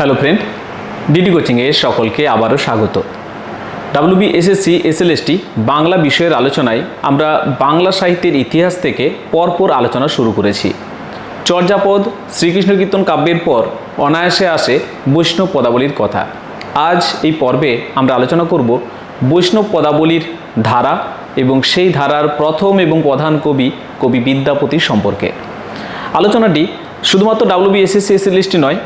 Hello friend DD কোচিংয়ে সকলকে আবারও স্বাগত। ডাব্লিউবি এসএসসি এসএলএসটি বাংলা বিষয়ের আলোচনায় আমরা বাংলা সাহিত্যের ইতিহাস থেকে পরপর আলোচনা শুরু করেছি। চর্যাপদ, শ্রীকৃষ্ণ কীর্তন কাব্যের পর অনায়াসে আসে বৈষ্ণব পদাবলীর কথা। আজ এই পর্বে আমরা আলোচনা করব বৈষ্ণব পদাবলীর ধারা এবং সেই ধারার প্রথম এবং প্রধান কবি কবি বিদ্যাপতি সম্পর্কে। আলোচনাটি শুধুমাত্র ডাব্লিউবি এসএসসি এসএলএসটি নয়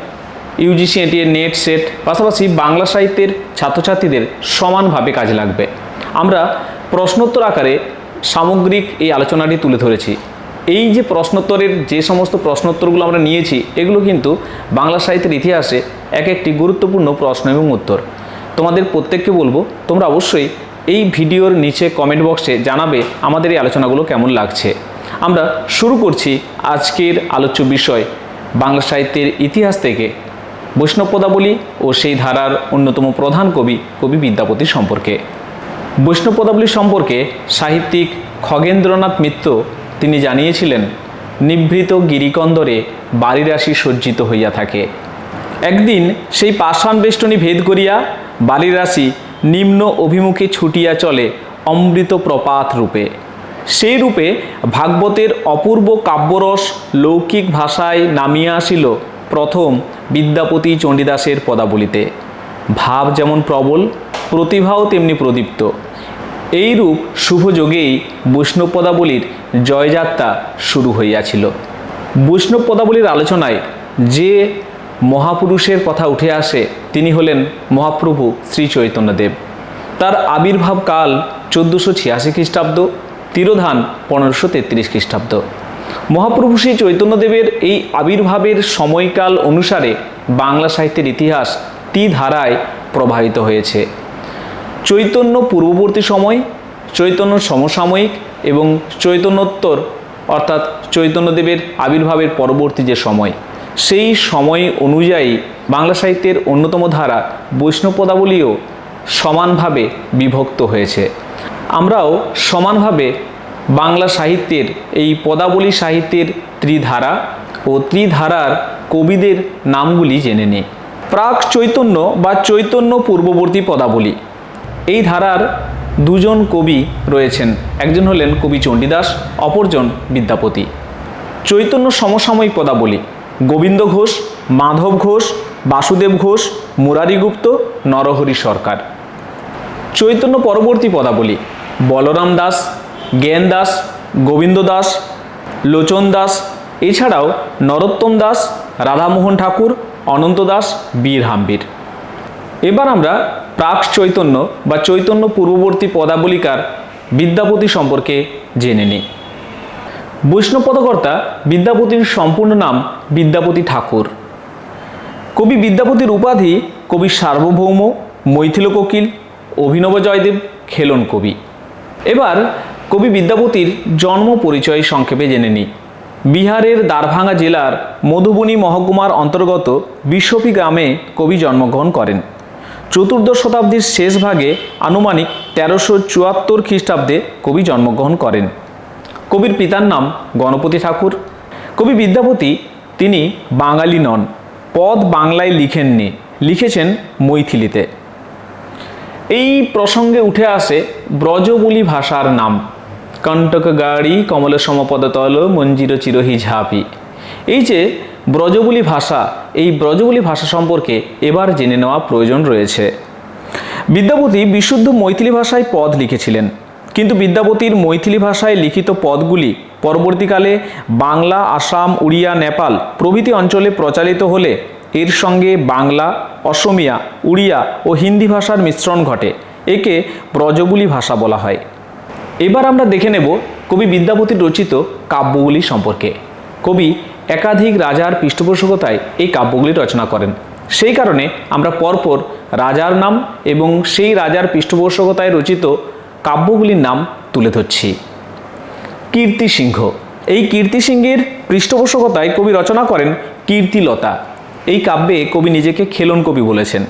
ইউজিসি এটিএ নেট সেট পাশাপাশি বাংলা সাহিত্যের ছাত্রছাত্রীদের সমানভাবে কাজে লাগবে। আমরা প্রশ্নোত্তর আকারে সামগ্রিক এই আলোচনাটি তুলে ধরেছি। এই যে প্রশ্নোত্তরের যে সমস্ত প্রশ্নোত্তরগুলো আমরা নিয়েছি, এগুলো কিন্তু বাংলা সাহিত্যের ইতিহাসে এক একটি গুরুত্বপূর্ণ প্রশ্ন এবং উত্তর। তোমাদের প্রত্যেককে বলব, তোমরা অবশ্যই এই ভিডিওর নিচে কমেন্ট বক্সে জানাবে আমাদের এই আলোচনাগুলো কেমন লাগছে। আমরা শুরু করছি আজকের আলোচ্য বিষয়, বাংলা সাহিত্যের ইতিহাস থেকে। বৈষ্ণব পদাবলী ও সেই ধারার অন্যতম প্রধান কবি কবি বিদ্যাপতি সম্পর্কে। বৈষ্ণব পদাবলী সম্পর্কে সাহিত্যিক খগেন্দ্রনাথ মিত্র তিনি জানিয়েছিলেন, নিভৃত গিরিকন্দরে বাড়িরাশি সজ্জিত হইয়া থাকে। একদিন সেই পাষাণ বেষ্টনী ভেদ করিয়া বালিরাশি নিম্ন অভিমুখে ছুটিয়া চলে অমৃত প্রপাত রূপে। সেই রূপে ভাগবতের অপূর্ব কাব্যরস লৌকিক ভাষায় নামিয়া আসিল প্রথম বিদ্যাপতি চণ্ডীদাসের পদাবলিতে। ভাব যেমন প্রবল, প্রতিভাও তেমনি প্রদীপ্ত। এইরূপ শুভযোগেই বৈষ্ণব পদাবলীর জয়যাত্রা শুরু হইয়াছিল। বৈষ্ণব পদাবলীর আলোচনায় যে মহাপুরুষের কথা উঠে আসে, তিনি হলেন মহাপ্রভু শ্রী চৈতন্যদেব। তার আবির্ভাব কাল চোদ্দোশো ছিয়াশি খ্রিস্টাব্দ, তিরোধান পনেরোশো তেত্রিশ খ্রিস্টাব্দ। মহাপ্রভু শ্রী চৈতন্যদেবের এই আবির্ভাবের সময়কাল অনুসারে বাংলা সাহিত্যের ইতিহাস টি ধারায় প্রবাহিত হয়েছে। চৈতন্য পূর্ববর্তী সময়, চৈতন্য সমসাময়িক এবং চৈতন্যোত্তর, অর্থাৎ চৈতন্যদেবের আবির্ভাবের পরবর্তী যে সময়, সেই সময় অনুযায়ী বাংলা সাহিত্যের অন্যতম ধারা বৈষ্ণব পদাবলীও সমানভাবে বিভক্ত হয়েছে। আমরাও সমানভাবে বাংলা সাহিত্যের এই পদাবলী সাহিত্যের ত্রিধারা ও ত্রিধারার কবিদের নামগুলি জেনে নিই প্রাক চৈতন্য বা চৈতন্য পূর্ববর্তী পদাবলী। এই ধারার দুজন কবি রয়েছেন। একজন হলেন কবি চণ্ডীদাস, অপরজন বিদ্যাপতি। চৈতন্য সমসাময়িক পদাবলী। গোবিন্দ ঘোষ, মাধব ঘোষ, বাসুদেব ঘোষ, মুরারি গুপ্ত, নরহরি সরকার। চৈতন্য পরবর্তী পদাবলী। বলরাম দাস জ্ঞান দাস, গোবিন্দ দাস, লোচন দাস, এছাড়াও নরোত্তম দাস, রাধামোহন ঠাকুর, অনন্ত দাস, বীর হাম্বির এবার আমরা প্রাক চৈতন্য বা চৈতন্য পূর্ববর্তী পদাবলিকার বিদ্যাপতি সম্পর্কে জেনে নিই। বৈষ্ণব পদকর্তা বিদ্যাপতির সম্পূর্ণ নাম বিদ্যাপতি ঠাকুর। কবি বিদ্যাপতির উপাধি কবি সার্বভৌম মৈথিল কোকিল অভিনব জয়দেব, খেলন কবি। এবার কবি বিদ্যাপতির জন্ম পরিচয় সংক্ষেপে জেনে নিই। বিহারের দারভাঙ্গা জেলার মধুবনী মহকুমার অন্তর্গত বিশ্বপী গ্রামে কবি জন্মগ্রহণ করেন। চতুর্দশ শতাব্দীর শেষ ভাগে আনুমানিক তেরোশো চুয়াত্তর খ্রিস্টাব্দে কবি জন্মগ্রহণ করেন। কবির পিতার নাম গণপতি ঠাকুর। কবি বিদ্যাপতি তিনি বাঙালি নন, পদ বাংলায় লিখেননি, লিখেছেন মৈথিলিতে। এই প্রসঙ্গে উঠে আসে ব্রজবুলি ভাষার নাম। কণ্টক গাড়ি কমল সমপদতল মঞ্জির চিরহি ঝাঁপি। এই যে ব্রজবুলি ভাষা, এই ব্রজবুলি ভাষা সম্পর্কে এবার জেনে নেওয়া প্রয়োজন রয়েছে। বিদ্যাপতি বিশুদ্ধ মৈথিলি ভাষায় পদ লিখেছিলেন। কিন্তু বিদ্যাপতির মৈথিলি ভাষায় লিখিত পদগুলি পরবর্তীকালে বাংলা, আসাম, উড়িয়া, নেপাল প্রভৃতি অঞ্চলে প্রচারিত হলে এর সঙ্গে বাংলা, অসমিয়া, উড়িয়া ও হিন্দি ভাষার মিশ্রণ ঘটে। একে ব্রজবুলি ভাষা বলা হয়। এবার আমরা দেখে নেব কবি বিদ্যাপতির রচিত কাব্যগুলি সম্পর্কে। কবি একাধিক রাজার পৃষ্ঠপোষকতায় এই কাব্যগুলি রচনা করেন। সেই কারণে আমরা পরপর রাজার নাম এবং সেই রাজার পৃষ্ঠপোষকতায় রচিত কাব্যগুলির নাম তুলে ধরছি। কীর্তি সিংহ এই কীর্তি সিংহের পৃষ্ঠপোষকতায় কবি রচনা করেন কীর্তিলতা। এই কাব্যে কবি নিজেকে খেলন কবি বলেছেন।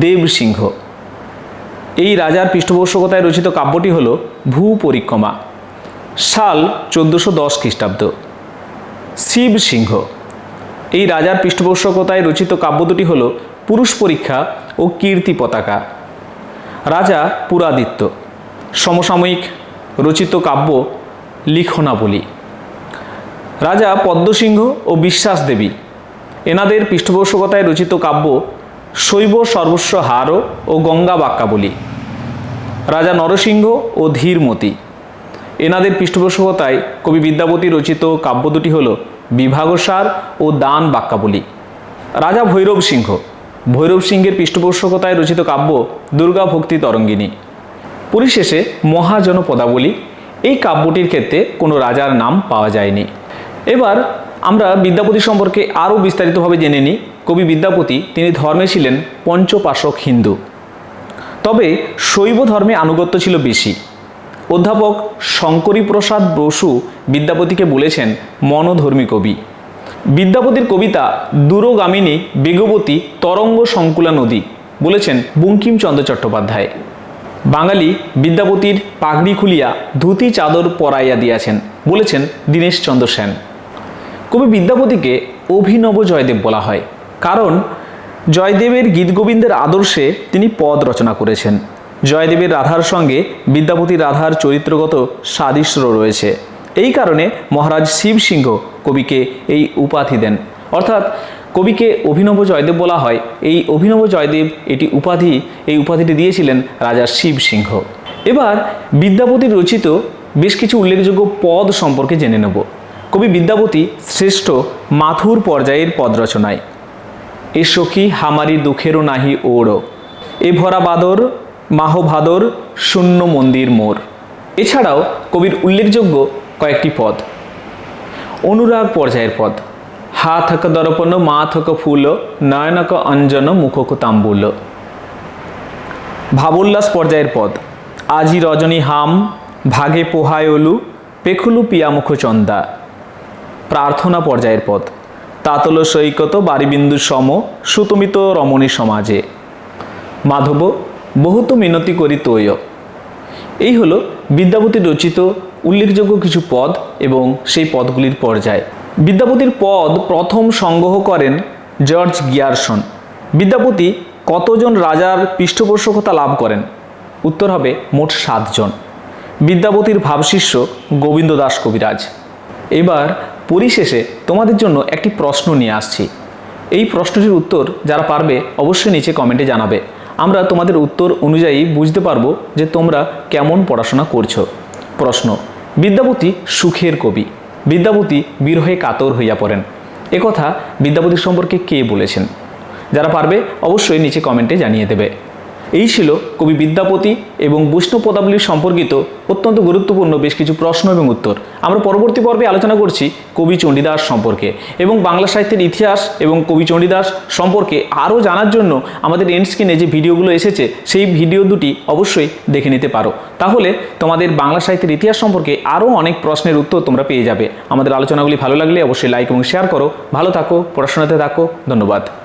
দেব সিংহ এই রাজার পৃষ্ঠপোষকতায় রচিত কাব্যটি হল ভূ পরিক্রমা, সাল চোদ্দোশো দশ খ্রিস্টাব্দ। শিব সিংহ। এই রাজার পৃষ্ঠপোষকতায় রচিত কাব্য দুটি হল পুরুষ পরীক্ষা ও কীর্তি পতাকা। রাজা পুরাদিত্য। সমসাময়িক রচিত কাব্য লিখনাবলী। রাজা পদ্মসিংহ ও বিশ্বাস দেবী। এনাদের পৃষ্ঠপোষকতায় রচিত কাব্য শৈব সর্বস্ব হার ও গঙ্গা বাক্যাবলী রাজা নরসিংহ ও ধীরমতি। এনাদের পৃষ্ঠপোষকতায় কবি বিদ্যাপতি রচিত কাব্য দুটি হল বিভাগসার ও দান বাক্যাবলী রাজা ভৈরব সিংহ। ভৈরব সিংহের পৃষ্ঠপোষকতায় রচিত কাব্য দুর্গা ভক্তি তরঙ্গিনী। পরিশেষে মহাজন পদাবলী এই কাব্যটির ক্ষেত্রে কোনো রাজার নাম পাওয়া যায়নি। এবার আমরা বিদ্যাপতি সম্পর্কে আরও বিস্তারিতভাবে জেনে নিই। কবি বিদ্যাপতি, তিনি ধর্মে ছিলেন পঞ্চপাশক হিন্দু। তবে শৈব ধর্মে আনুগত্য ছিল বেশি। অধ্যাপক শঙ্করী প্রসাদ বসু বিদ্যাপতিকে বলেছেন, মনোধর্মী কবি। বিদ্যাপতির কবিতা দূরগামিনী বেগবতী তরঙ্গ সংকুলা নদী বলেছেন বঙ্কিমচন্দ্র চট্টোপাধ্যায়। বাঙালি বিদ্যাপতির পাগড়ি খুলিয়া ধুতি চাদর পরাইয়া দিয়াছেন, বলেছেন দীনেশচন্দ্র সেন। কবি বিদ্যাপতিকে অভিনব জয়দেব বলা হয়। কারণ, জয়দেবের গীতগোবিন্দের আদর্শে তিনি পদ রচনা করেছেন। জয়দেবের রাধার সঙ্গে বিদ্যাপতি রাধার চরিত্রগত সাদৃশ্য রয়েছে। এই কারণে মহারাজ শিব সিংহ কবিকে এই উপাধি দেন। অর্থাৎ, কবিকে অভিনব জয়দেব বলা হয়। এই অভিনব জয়দেব এটি উপাধি, এই উপাধিটি দিয়েছিলেন রাজা শিব সিংহ। এবার বিদ্যাপতির রচিত বেশ কিছু উল্লেখযোগ্য পদ সম্পর্কে জেনে নেব। কবি বিদ্যাপতি শ্রেষ্ঠ মাথুর পর্যায়ের পদ রচনায়। এ সখী হামারি দুঃখেরও নাহি ওড়, এ ভরা বাদর মাহ ভাদর শূন্য মন্দির মোর। এছাড়াও কবির উল্লেখযোগ্য কয়েকটি পদ। অনুরাগ পর্যায়ের পদ, হা থক দর্পণ, মা থক ফুল, নয়নক অঞ্জন, মুখক তাম্বুল। ভাবোল্লাস পর্যায়ের পদ, আজি রজনী হাম, ভাগে পোহায়লু, পেখুলু পিয়ামুখ চন্দা। প্রার্থনা পর্যায়ের পদ তাতল সৈকত বারিবিন্দু সম, সুতমিত রমণী সমাজে। মাধব, বহুত মিনতি করি তৈয়। এই হলো বিদ্যাপতি রচিত উল্লেখযোগ্য কিছু পদ এবং সেই পদগুলির পর্যায়। বিদ্যাপতির পদ প্রথম সংগ্রহ করেন জর্জ গিয়ারসন। বিদ্যাপতি কতজন রাজার পৃষ্ঠপোষকতা লাভ করেন? উত্তর হবে মোট সাতজন। বিদ্যাপতির ভাবশিষ্য গোবিন্দ দাস কবিরাজ। এবার পরিশেষে তোমাদের জন্য একটি প্রশ্ন নিয়ে আসছি। এই প্রশ্নটির উত্তর যারা পারবে অবশ্যই নিচে কমেন্টে জানাবে। আমরা তোমাদের উত্তর অনুযায়ী বুঝতে পারব যে তোমরা কেমন পড়াশোনা করছ। প্রশ্ন, বিদ্যাপতি সুখের কবি। বিদ্যাপতি বিরহে কাতর হইয়া পড়েন। একথা বিদ্যাপতি সম্পর্কে কে বলেছেন? যারা পারবে অবশ্যই নিচে কমেন্টে জানিয়ে দেবে। এই ছিল কবি বিদ্যাপতি এবং বৈষ্ণব পদাবলীর সম্পর্কিত অত্যন্ত গুরুত্বপূর্ণ বেশ কিছু প্রশ্ন এবং উত্তর। আমরা পরবর্তী পর্বে আলোচনা করছি কবি চণ্ডীদাস সম্পর্কে এবং বাংলা সাহিত্যের ইতিহাস এবং কবি চণ্ডীদাস সম্পর্কে আরও জানার জন্য আমাদের এন্ড স্ক্রিনে যে ভিডিওগুলো এসেছে, সেই ভিডিও দুটি অবশ্যই দেখে নিতে পারো। তাহলে তোমাদের বাংলা সাহিত্যের ইতিহাস সম্পর্কে আরও অনেক প্রশ্নের উত্তর তোমরা পেয়ে যাবে। আমাদের আলোচনাগুলি ভালো লাগলে অবশ্যই লাইক এবং শেয়ার করো। ভালো থাকো, পড়াশোনাতে থাকো। ধন্যবাদ।